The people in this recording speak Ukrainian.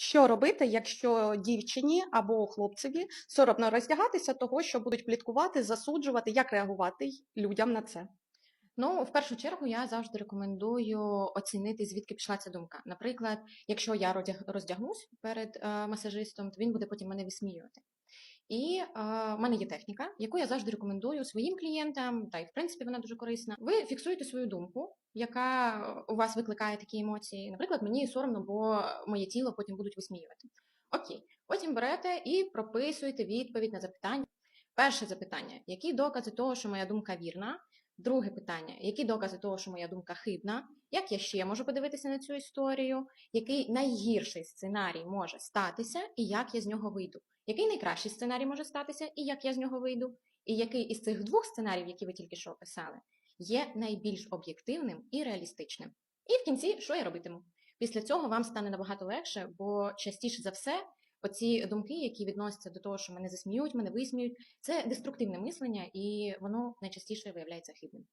Що робити, якщо дівчині або хлопцеві соромно роздягатися того, що будуть пліткувати, засуджувати, як реагувати людям на це? Ну, в першу чергу, я завжди рекомендую оцінити, звідки пішла ця думка. Наприклад, якщо я роздягнусь перед е, масажистом, то він буде потім мене висміювати. І в мене є техніка, яку я завжди рекомендую своїм клієнтам, та й в принципі вона дуже корисна. Ви фіксуєте свою думку, яка у вас викликає такі емоції. Наприклад, мені соромно, бо моє тіло потім будуть висміювати. Окей, потім берете і прописуєте відповідь на запитання. Перше запитання: які докази того, що моя думка вірна? Друге питання: які докази того, що моя думка хибна? Як я ще можу подивитися на цю історію? Який найгірший сценарій може статися, і як я з нього вийду? Який найкращий сценарій може статися, і як я з нього вийду? І який із цих двох сценаріїв, які ви тільки що описали, є найбільш об'єктивним і реалістичним? І в кінці, що я робитиму? Після цього вам стане набагато легше, бо частіше за все, оці думки, які відносяться до того, що мене засміють, мене висміють, це деструктивне мислення, і воно найчастіше виявляється хибним.